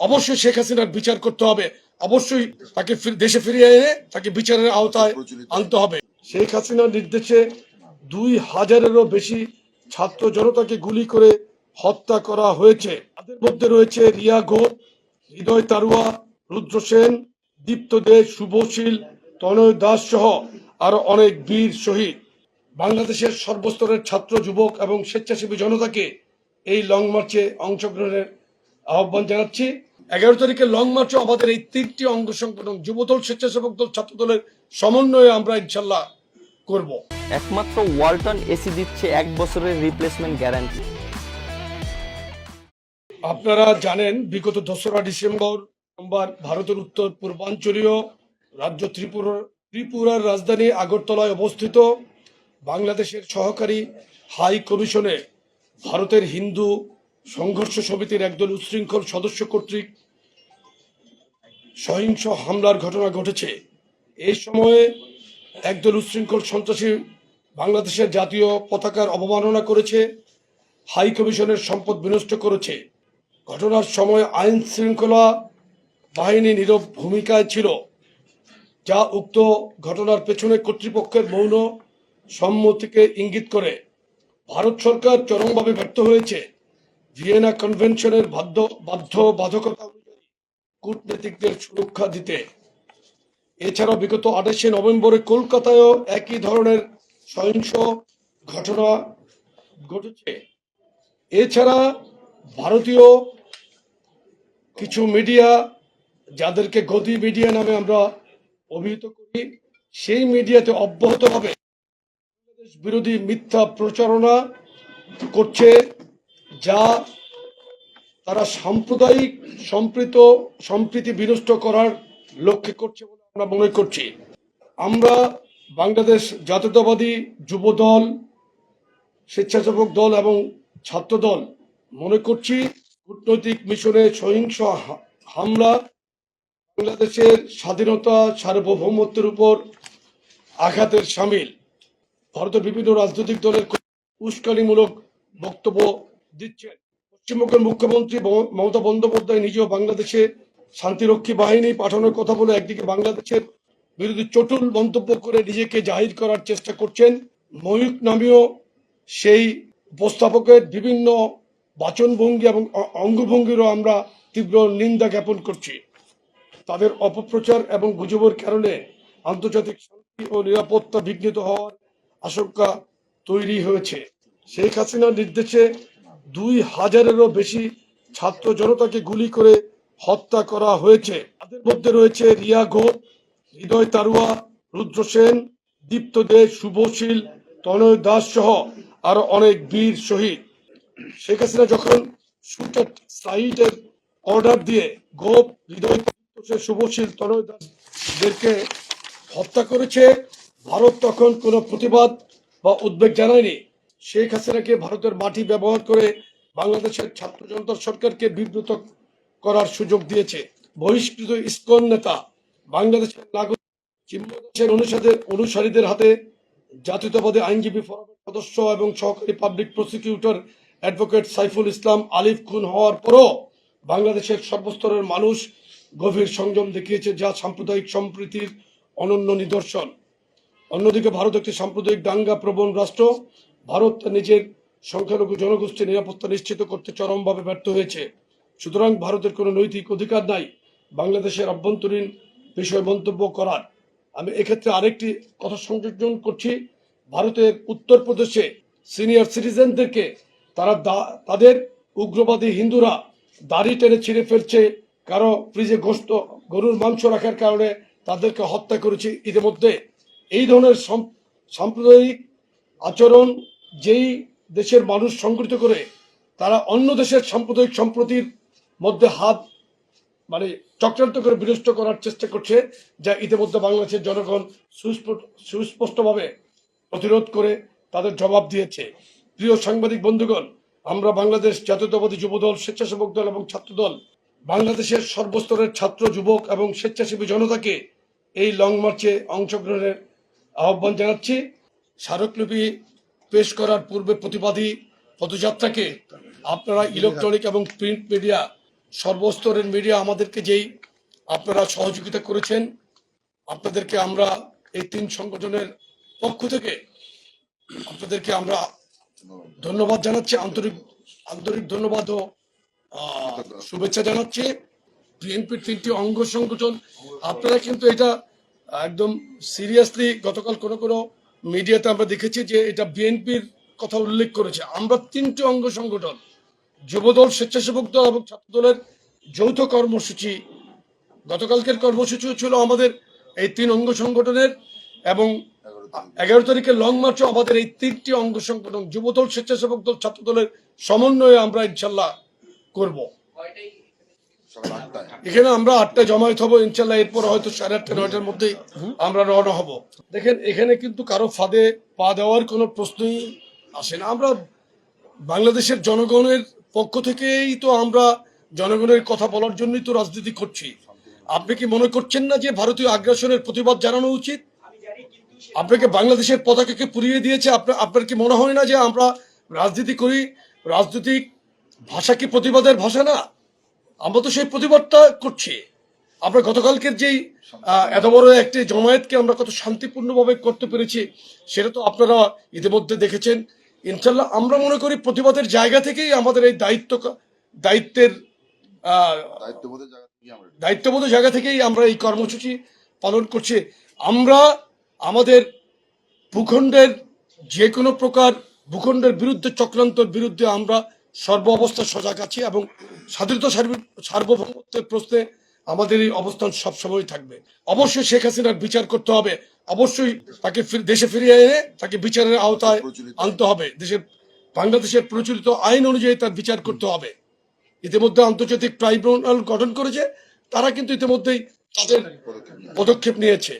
অবশ্যই শেখ হাসিনার বিচার করতে হবে। অবশ্যই তাকে দেশে ফিরিয়ে এনে তাকে বিচারের আওতায় আনতে হবে। শেখ হাসিনার নির্দেশে দুই হাজারেরও বেশি ছাত্র জনতাকে গুলি করে হত্যা করা হয়েছে। তাদের মধ্যে রয়েছে রিয়া ঘোষ হৃদয় তারুয়া রুদ্র সেন দীপ্ত দে শুভশীল তনয় দাস সহ আরও অনেক বীর শহীদ। বাংলাদেশের সর্বস্তরের ছাত্র যুবক এবং স্বেচ্ছাসেবী জনতাকে এই লং মার্চে অংশগ্রহণের আহ্বান জানাচ্ছি। এগারো তারিখে লং মার্চে আমাদের এই তিনটি অঙ্গ সংগঠন যুবদল স্বেচ্ছাসেবক দল ছাত্র দলের সমন্বয়ে আমরা ইনশাল্লাহ করব। একমাত্র ওয়ালটন এসি দিচ্ছে এক বছরের রিপ্লেসমেন্ট গ্যারান্টি আপনারা জানেন বিগত দোসরা ডিসেম্বর সোমবার ভারতের উত্তর পূর্বাঞ্চলীয় রাজ্য ত্রিপুরার ত্রিপুরার রাজধানী আগরতলায় অবস্থিত বাংলাদেশের সহকারী হাই কমিশনে ভারতের হিন্দু সংঘর্ষ সমিতির একদল উচ্ছৃঙ্খল সদস্য কর্তৃক সহিংস হামলার ঘটনা ঘটেছে। এই সময়ে একদল উচ্ছৃঙ্খল সন্ত্রাসী বাংলাদেশের জাতীয় পতাকার অবমাননা করেছে, হাই কমিশনের সম্পদ বিনষ্ট করেছে। ঘটনার সময় আইন শৃঙ্খলা বাহিনী নীরব ভূমিকায় ছিল, যা উক্ত ঘটনার পেছনে কর্তৃপক্ষের মৌন সম্মতিকে ইঙ্গিত করে। ভারত সরকার চরমভাবে ব্যর্থ হয়েছে। ভিয়েনা কনভেনশনের বাধ্য বাধ্য বাধকতা অনুযায়ী কূটনীতিকদের সুরক্ষা দিতে। এছাড়া বিগত আঠাশে নভেম্বরে কলকাতায়ও একই ধরনের সহিংস ঘটনা ঘটেছে। এছাড়া ভারতীয় কিছু মিডিয়া, যাদেরকে গদি মিডিয়া নামে আমরা অভিহিত করি, সেই মিডিয়াতে অব্যাহতভাবে বিরোধী মিথ্যা প্রচারণা করছে, যা তারা সাম্প্রদায়িক, সম্প্রীত, সম্প্রীতি বিনষ্ট করার লক্ষ্যে করছে বলে আমরা মনে করছি। আমরা বাংলাদেশ জাতীয়তাবাদী যুব দল স্বেচ্ছাসেবক দল এবং ছাত্র দল মনে করছি কূটনৈতিক মিশনে সহিংস হামলা বাংলাদেশের স্বাধীনতা সার্বভৌমত্বের উপর আঘাতের সামিল। ভারতের বিভিন্ন রাজনৈতিক দলের উস্কানিমূলক বক্তব্য দিচ্ছেন। পশ্চিমবঙ্গের মুখ্যমন্ত্রী মমতা বন্দ্যোপাধ্যায় নিজেও বাংলাদেশে শান্তিরক্ষী বাহিনী পাঠানোর কথা বলে একদিকে বাংলাদেশের বিরোধী চটুল মন্তব্য করে নিজেকে জাহির করার চেষ্টা করছেন। ময়ূক নামীয় সেই উপস্থাপকের বিভিন্ন বাচনভঙ্গি এবং অঙ্গভঙ্গিরও আমরা তীব্র নিন্দা জ্ঞাপন করছি। তাদের অপপ্রচার এবং গুজবের কারণে আন্তর্জাতিক শান্তি ও নিরাপত্তা বিঘ্নিত হওয়ার আশঙ্কা তৈরি হয়েছে। শেখ হাসিনার নির্দেশে দুই হাজারেরও বেশি ছাত্র জনতাকে গুলি করে হত্যা করা হয়েছে। তাদের মধ্যে রয়েছে রিয়া ঘোষ, হৃদয় তারুয়া, রুদ্র সেন, দীপ্ত দে, শুভশীল, তনয় দাস সহ আরও অনেক বীর শহীদ। শেখ হাসিনা যখন শুটার সাইটের অর্ডার দিয়ে গোপ, হৃদয় শুভশীল, তনয় দাসদেরকে হত্যা করেছে, ভারত তখন কোনো প্রতিবাদ বা উদ্বেগ জানায়নি। শেখ হাসিনাকে ভারতের মাটি ব্যবহার করে বাংলাদেশের ছাত্র জনতা সরকারকে বিব্রত করার সুযোগ দিয়েছে। বহিষ্কৃত ইসকন নেতা বাংলাদেশের নাগরিক চিম্মদাসের অনুসাদের অনুসারীদের হাতে জাতীয়তাবাদী আইনজীবী ফোরামের সদস্য এবং সহকারী public prosecutor advocate Saiful Islam Alif খুন হওয়ার পরও বাংলাদেশের সর্বস্তরের মানুষ গভীর সংযম দেখিয়েছে, যা সাম্প্রদায়িক সম্প্রীতির অনন্য নিদর্শন। অন্যদিকে ভারত একটি সাম্প্রদায়িক দাঙ্গা প্রবণ রাষ্ট্র ভারত নিজের সংখ্যালঘু জনগোষ্ঠীর নিরাপত্তা নিশ্চিত করতে চরমভাবে ব্যর্থ হয়েছে। সুতরাং ভারতের কোনো নৈতিক অধিকার নাই, বাংলাদেশের অভ্যন্তরীণ বিষয় মন্তব্য করার। আমি এক্ষেত্রে আরেকটি কথা সংযোজন করছি, ভারতের উত্তরপ্রদেশে সিনিয়র সিটিজেনদেরকে তারা তাদের উগ্রবাদী হিন্দুরা দাড়ি টেনে ছিঁড়ে ফেলছে, কারও ফ্রিজে গোস্ত গরুর মাংস রাখার কারণে তাদেরকে হত্যা করেছে ইতিমধ্যে। এই ধরনের সাম্প্রদায়িক আচরণ যেই দেশের মানুষ সংগঠিত করে, তারা অন্য দেশের সাম্প্রদায়িক সম্প্রতির মধ্যে হাত মানে চক্রান্ত করে বিনষ্ট করার চেষ্টা করছে, যা ইতিমধ্যে বাংলাদেশের জনগণ সুস্পষ্ট, সুস্পষ্টভাবে প্রতিরোধ করে তাদের জবাব দিয়েছে। প্রিয় সাংবাদিক বন্ধুগণ, আমরা বাংলাদেশ জাতীয়তাবাদী যুবদল, স্বেচ্ছাসেবক দল এবং ছাত্রদল বাংলাদেশের সর্বস্তরের ছাত্র, যুবক এবং স্বেচ্ছাসেবী জনতাকে এই লং মার্চে অংশগ্রহণের আহ্বান জানাচ্ছি। স্মারকলিপি পেশ করার পূর্বে প্রতিবাদী পদযাত্রাকে আপনারা ইলেকট্রনিক এবং প্রিন্ট মিডিয়া সর্বস্তরের মিডিয়া আমাদেরকে যেই আপনারা সহযোগিতা করেছেন, আপনাদেরকে আমরা এই তিন সংগঠনের পক্ষ থেকে আপনাদেরকে আমরা ধন্যবাদ জানাচ্ছি, আন্তরিক আন্তরিক ধন্যবাদ ও শুভেচ্ছা জানাচ্ছি। বিএনপির তিনটি অঙ্গ সংগঠন, আপনারা কিন্তু এটা একদম সিরিয়াসলি গতকাল কোনো কোনো মিডিয়াতে আমরা দেখেছি যে এটা বিএনপির কথা উল্লেখ করেছে। আমরা তিনটি অঙ্গ সংগঠন, যুবদল, স্বেচ্ছাসেবক দল এবং ছাত্র দলের যৌথ কর্মসূচি, গতকালকের কর্মসূচি ছিল আমাদের এই তিন অঙ্গ সংগঠনের এবং এগারো তারিখে লং মার্চও আমাদের এই তিনটি অঙ্গ সংগঠন, যুবদল, স্বেচ্ছাসেবক দল ছাত্র দলের সমন্বয়ে আমরা ইনশাল্লাহ করব। এখানে আমরা আটটায় জমায়েত হব, ইনশাল্লাহ এরপর হয়তো সাড়ে আটটা, নয়টার মধ্যেই আমরা রওনা হব। দেখেন, এখানে কিন্তু কারও ফাঁদে পা দেওয়ার কোনো প্রশ্নই আসে না। আমরা বাংলাদেশের জনগণের পক্ষ থেকেই তো আমরা জনগণের কথা বলার জন্যই তো রাজনীতি করছি। আপনি কি মনে করছেন না যে ভারতীয় আগ্রাসনের প্রতিবাদ জানানো উচিত? আপনাকে বাংলাদেশের পতাকাকে পুড়িয়ে দিয়েছে? আপনার আপনার কি মনে হয় না যে আমরা রাজনীতি করি? রাজনৈতিক ভাষা কি প্রতিবাদের ভাষা না? আমরা তো সেই প্রতিবাদটা করছি। আমরা গতকালকের যেই এত বড় একটি জমায়েতকে আমরা কত শান্তিপূর্ণভাবে করতে পেরেছি সেটা তো আপনারা ইতিমধ্যে দেখেছেন। ইনশাল্লাহ আমরা মনে করি প্রতিবাদের জায়গা থেকেই আমাদের এই দায়িত্ব দায়িত্বের দায়িত্ববোধ জায়গা থেকেই আমরা এই কর্মসূচি পালন করছি। আমরা আমাদের ভূখণ্ডের যে কোনো প্রকার ভূখণ্ডের বিরুদ্ধে চক্রান্তর বিরুদ্ধে আমরা সর্ব অবস্থা সজাগ আছি এবং স্বাধীনতা সার্বভৌমত্বের প্রশ্নে আমাদের এই অবস্থান সবসময় থাকবে। অবশ্যই শেখ হাসিনার বিচার করতে হবে। অবশ্যই তাকে দেশে ফিরিয়ে এনে তাকে বিচারের আওতায় আনতে হবে। দেশের, বাংলাদেশের প্রচলিত আইন অনুযায়ী তার বিচার করতে হবে। ইতিমধ্যে আন্তর্জাতিক ট্রাইব্যুনাল গঠন করেছে। তারা কিন্তু ইতিমধ্যেই তাদের পদক্ষেপ নিয়েছে।